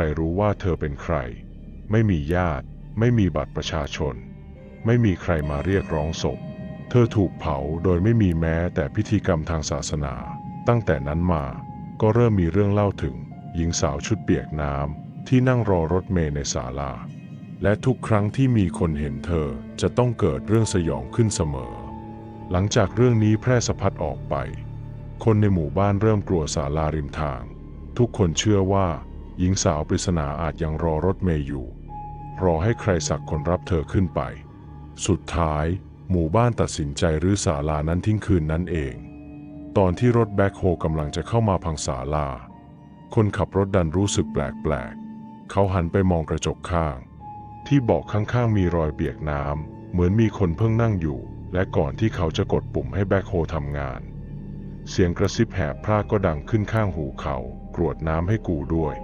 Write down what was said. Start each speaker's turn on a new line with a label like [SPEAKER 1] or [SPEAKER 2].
[SPEAKER 1] ใครรู้ว่าเธอเป็นใคร ไม่มีญาติ ไม่มีบัตรประชาชน ไม่มีใครมาเรียกร้องศพ เธอถูกเผาโดยไม่มีแม้แต่พิธีกรรมทางศาสนา ตั้งแต่นั้นมา ก็เริ่มมีเรื่องเล่าถึง หญิงสาวชุดเปียกน้ำที่นั่งรอรถเมล์ในศาลา และทุกครั้งที่มีคนเห็นเธอจะต้องเกิดเรื่องสยองขึ้นเสมอ หลังจากเรื่องนี้แพร่สะพัดออกไป คนในหมู่บ้านเริ่มกลัวศาลาริมทาง ทุกคนเชื่อว่า หญิงสาวปริศนาอาจยังรอรถเมย์อยู่ รอให้ใครสักคนรับเธอขึ้นไป สุดท้าย หมู่บ้านตัดสินใจรื้อศาลานั้นทิ้งคืนนั้นเอง ตอนที่รถแบ็คโฮกำลังจะเข้ามาพังศาลา คนขับรถดันรู้สึกแปลกๆ เขาหันไปมองกระจกข้าง ที่เบาะข้างๆมีรอยเปียกน้ำเหมือนมีคนเพิ่งนั่งอยู่ และก่อนที่เขาจะกดปุ่มให้แบ็คโฮทำงาน เสียงกระซิบแหบพรากก็ดังขึ้นข้างหูเขา กรวดน้ำให้กูด้วย